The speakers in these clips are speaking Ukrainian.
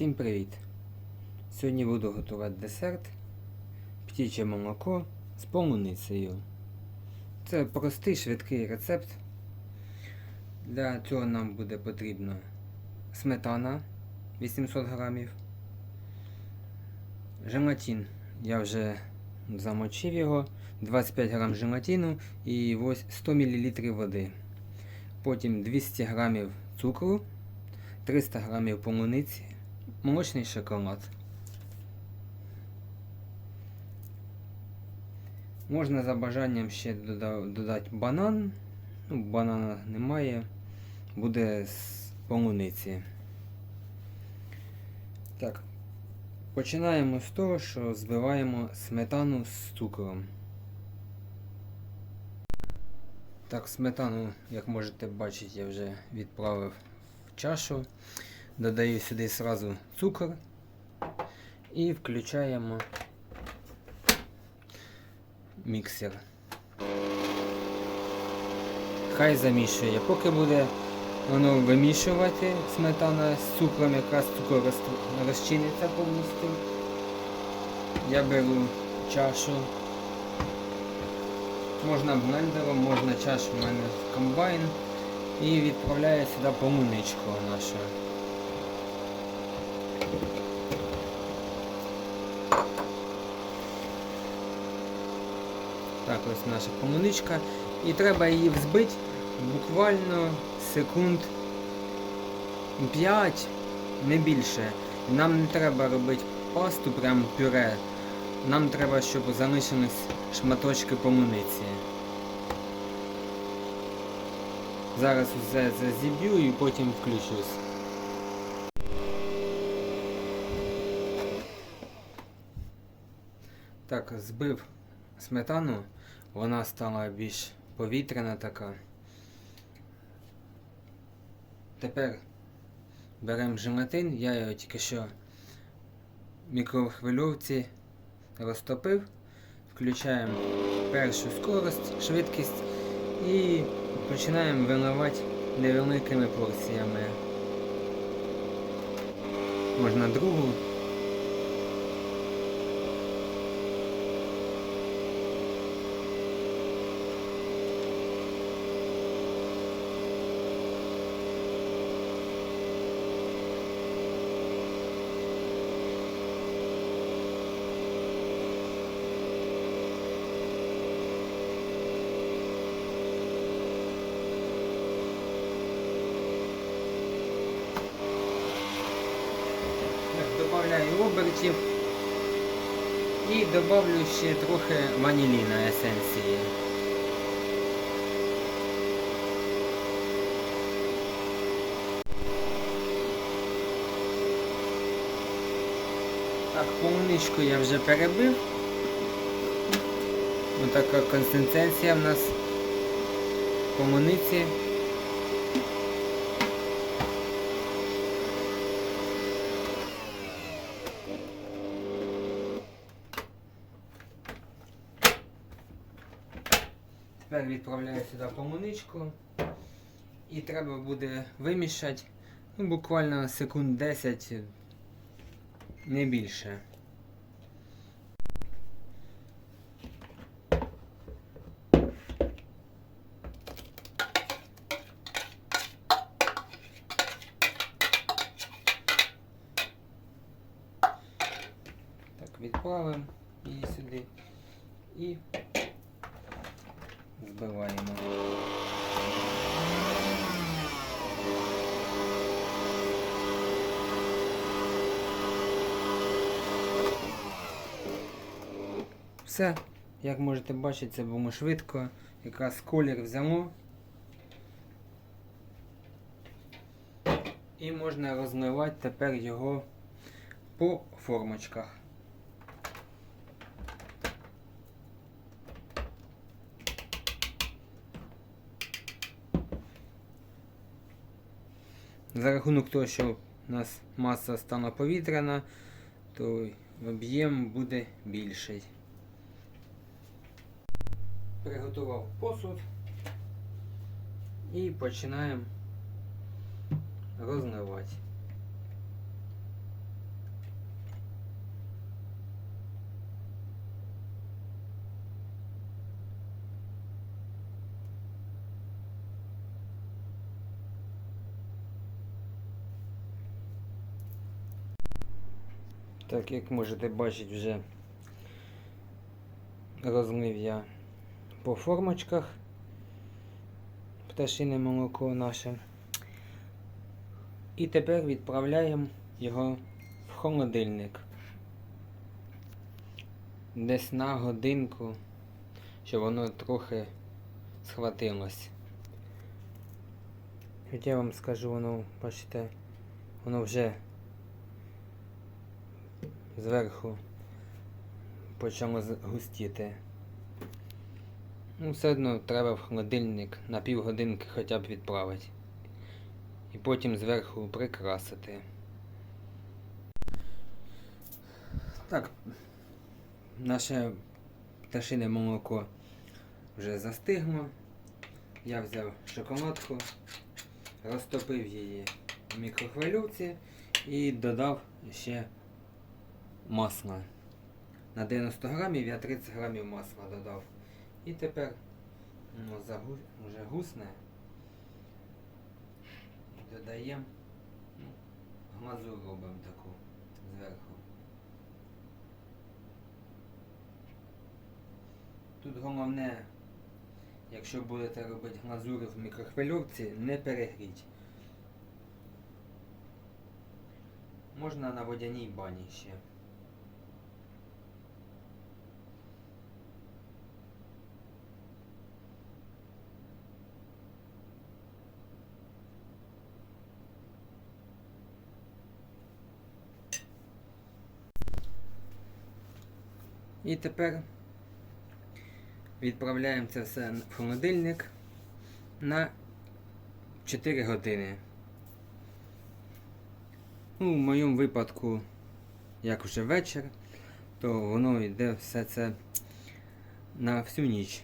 Всім привіт! Сьогодні буду готувати десерт птіче молоко з полуницею. Це простий швидкий рецепт. Для цього нам буде потрібно сметана 800 грамів. Желатин. Я вже замочив його, 25 грам желатину і ось 100 мл води. Потім 200 грамів цукру, 300 грамів полуниці, молочний шоколад. Можна за бажанням ще додати банан. Ну, банана немає. Буде з полуниці. Так. Починаємо з того, що збиваємо сметану з цукром. Так, сметану, як можете бачити, я вже відправив в чашу. Додаю сюди сразу цукор і включаємо міксер. Хай замішує. Поки буде воно вимішувати сметана з цукром, якраз цукор розчиниться повністю. Я беру чашу. Можна блендером, можна чашу в мене комбайн. І відправляю сюди полуничку нашу. Так, ось наша полуничка. І треба її взбити буквально секунд 5, не більше. Нам не треба робити пасту, прям пюре. Нам треба, щоб залишились шматочки полуниці. Зараз все це зіб'ю і потім включусь. Так, збив сметану, вона стала більш повітряна така. Тепер беремо желатин, я його тільки що в мікрохвильовці розтопив, включаємо першу скорость, швидкість і починаємо виливати невеликими порціями. Можна другу. Добавляю обертів і добавлю ще трохи ваніліна есенції. Так, полуничку я вже перебив. Ось така консистенція в нас полуниці. Тепер відправляю сюди полуничку і треба буде вимішати ну, буквально секунд 10, не більше. Так, відправимо її сюди і збиваємо. Все, як можете бачити, це було швидко. Якраз колір взяло. І можна розмивати тепер його по формочках. За рахунок того, що у нас маса стала повітряна, то об'єм буде більший. Приготував посуд і починаємо розливати. Так, як можете бачити, вже розлив я по формочках пташине молоко наше. І тепер відправляємо його в холодильник. Десь на годинку, щоб воно трохи схватилось. Хоча я вам скажу, воно, бачите, воно вже зверху почало густіти. Ну, все одно треба в холодильник на півгодинки хоча б відправити. І потім зверху прикрасити. Так, наше пташине молоко вже застигло. Я взяв шоколадку, розтопив її в мікрохвильовці і додав ще масла. На 90 грамів я 30 грамів масла додав. І тепер ну, загу... вже гусне. Додаємо ну, глазур робимо таку зверху. Тут головне, якщо будете робити глазур в мікрохвильовці, не перегріть. Можна на водяній бані ще. І тепер відправляємо це все в холодильник на 4 години. Ну, в моєму випадку, як вже вечір, то воно йде все це на всю ніч.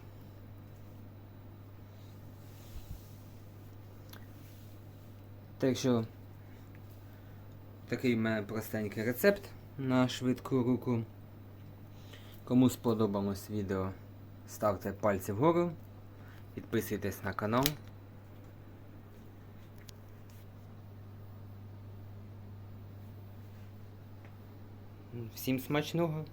Так що такий в мене простенький рецепт на швидку руку. Кому сподобалось відео, ставте пальці вгору, підписуйтесь на канал. Всім смачного!